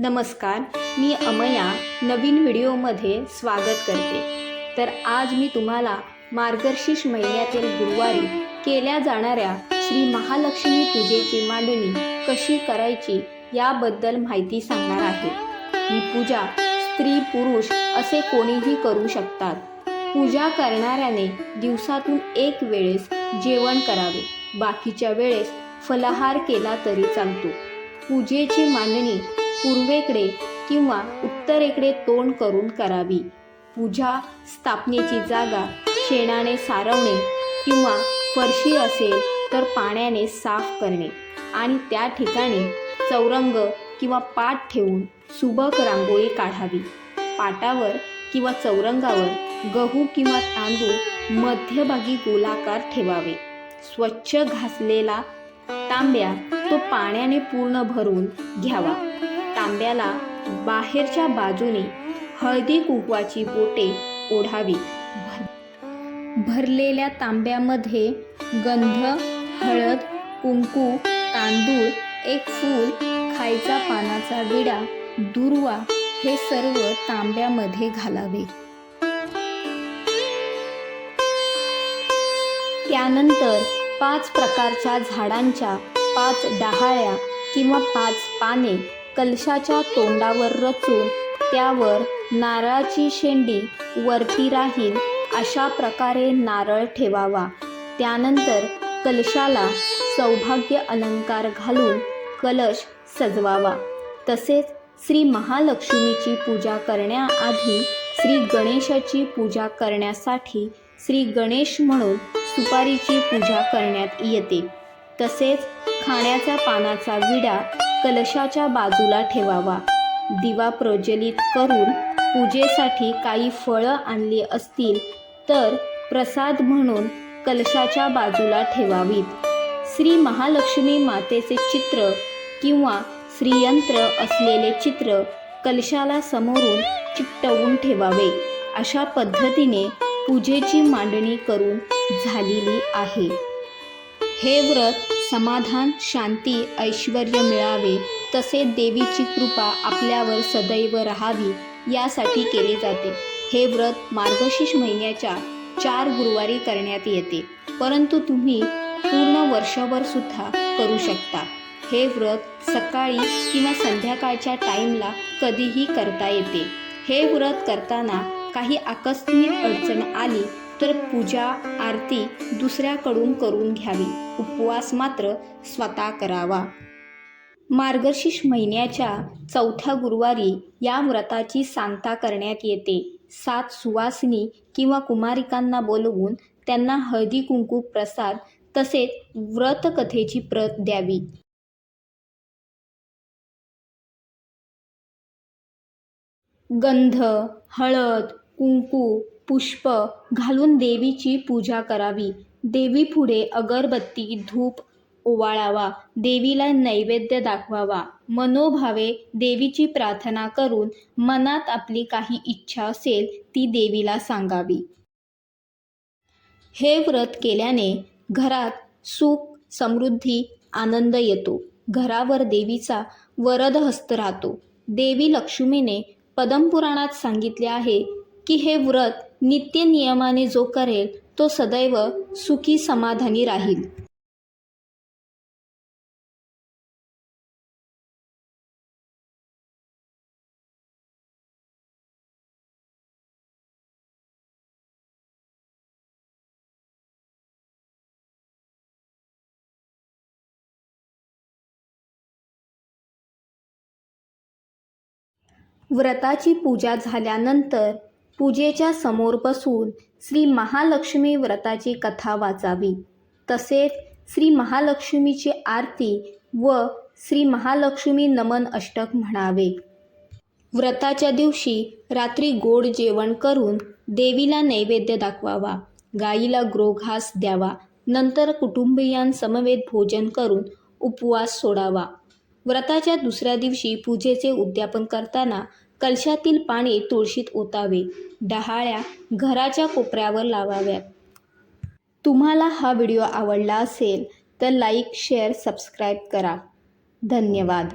नमस्कार मी अमया. नवीन व्हिडिओमध्ये स्वागत करते. तर आज मी तुम्हाला मार्गशीर्ष महिन्यातील गुरुवारी केल्या जाणाऱ्या श्री महालक्ष्मी पूजेची मांडणी कशी करायची याबद्दल माहिती सांगणार आहे. ही पूजा स्त्री पुरुष असे कोणीही करू शकतात. पूजा करणाऱ्याने दिवसातून एक वेळेस जेवण करावे. बाकीच्या वेळेस फलाहार केला तरी चालतो. पूजेची मांडणी पूर्वेकडे किंवा उत्तरेकडे तोंड करून करावी. पूजा स्थापनेची जागा शेणाने सारवणे किंवा फरशी असेल तर पाण्याने साफ करणे आणि त्या ठिकाणी चौरंग किंवा पाट ठेवून सुबक रांगोळी काढावी. पाटावर किंवा चौरंगावर गहू किंवा तांदूळ मध्यभागी गोलाकार ठेवावे. स्वच्छ घासलेला तांब्या तो पाण्याने पूर्ण भरून घ्यावा. तांब्याला बाहेरच्या बाजूने हळदी कुंकवाची बोटे ओढावीत भरलेल्या तांब्यामध्ये गंध हळद कुंकू तांदूळ एक फूल खायचा पानाचा विडा दुर्वा हे सर्व तांब्यामध्ये घालावे. त्यानंतर पाच प्रकारच्या झाडांच्या पाच डहाळ्या किंवा पाच पाने कलशाच्या तोंडावर रचून त्यावर नारळाची शेंडी वरती राहील अशा प्रकारे नारळ ठेवावा. त्यानंतर कलशाला सौभाग्य अलंकार घालून कलश सजवावा. तसेच श्री महालक्ष्मीची पूजा करण्याआधी श्री गणेशाची पूजा करण्यासाठी श्री गणेश म्हणून सुपारीची पूजा करण्यात येते. तसेच खाण्याच्या पानाचा विडा कलशाच्या बाजूला ठेवावा. दिवा प्रज्वलित करून पूजेसाठी काही फळं आणली असतील तर प्रसाद म्हणून कलशाच्या बाजूला ठेवावीत. श्री महालक्ष्मी मातेचे चित्र किंवा श्रीयंत्र असलेले चित्र कलशाला समोरून चिकटवून ठेवावे. अशा पद्धतीने पूजेची मांडणी करून झालेली आहे. हे व्रत समाधान शांती ऐश्वर मिळावे. तसे देवीची कृपा आपल्यावर सदैव राहावी यासाठी केले जाते. हे व्रत मार्गशीर्ष महिन्याच्या चार गुरुवारी करण्यात येते. परंतु तुम्ही पूर्ण वर्षभर सुद्धा करू शकता. हे व्रत सकाळी किंवा संध्याकाळच्या टाईमला कधीही करता येते. हे व्रत करताना काही आकस्मिक अडचण आली तर पूजा आरती दुसऱ्याकडून करून घ्यावी. उपवास मात्र स्वतः करावा. मार्गशीर्ष महिन्याच्या चौथ्या गुरुवारी या व्रताची सांगता करण्यात येते. सात सुवासिनी किंवा कुमारिकांना बोलवून त्यांना हळदी कुंकू प्रसाद तसेच व्रतकथेची प्रत द्यावी. गंध हळद कुंकू पुष्प घालून देवीची पूजा करावी. देवीपुढे अगरबत्ती धूप ओवाळावा. देवीला नैवेद्य दाखवावा. मनोभावे देवीची प्रार्थना करून मनात आपली काही इच्छा असेल ती देवीला सांगावी. हे व्रत केल्याने घरात सुख समृद्धी आनंद येतो. घरावर देवीचा वरद हस्त राहतो. देवी लक्ष्मीने पद्मपुराणात सांगितले आहे की हे व्रत नित्य नियमाने जो करेल तो सदैव सुखी समाधानी राहील. व्रताची पूजा झाल्यानंतर पूजेच्या समोर बसून श्री महालक्ष्मी व्रताची कथा वाचावी. तसेच श्री महालक्ष्मीची आरती व श्री महालक्ष्मी नमन अष्टक म्हणावे. व्रताच्या दिवशी रात्री गोड जेवण करून देवीला नैवेद्य दाखवावा. गाईला ग्रोघास द्यावा. नंतर कुटुंबियांसमवेत भोजन करून उपवास सोडावा. व्रताच्या दुसऱ्या दिवशी पूजेचे उद्यापन करताना कलशातील पाणी तुळशीत ओतावे डहाळ्या घराच्या कोपऱ्यावर लावाव्यात. तुम्हाला हा व्हिडिओ आवडला असेल तर लाईक शेअर सबस्क्राईब करा. धन्यवाद.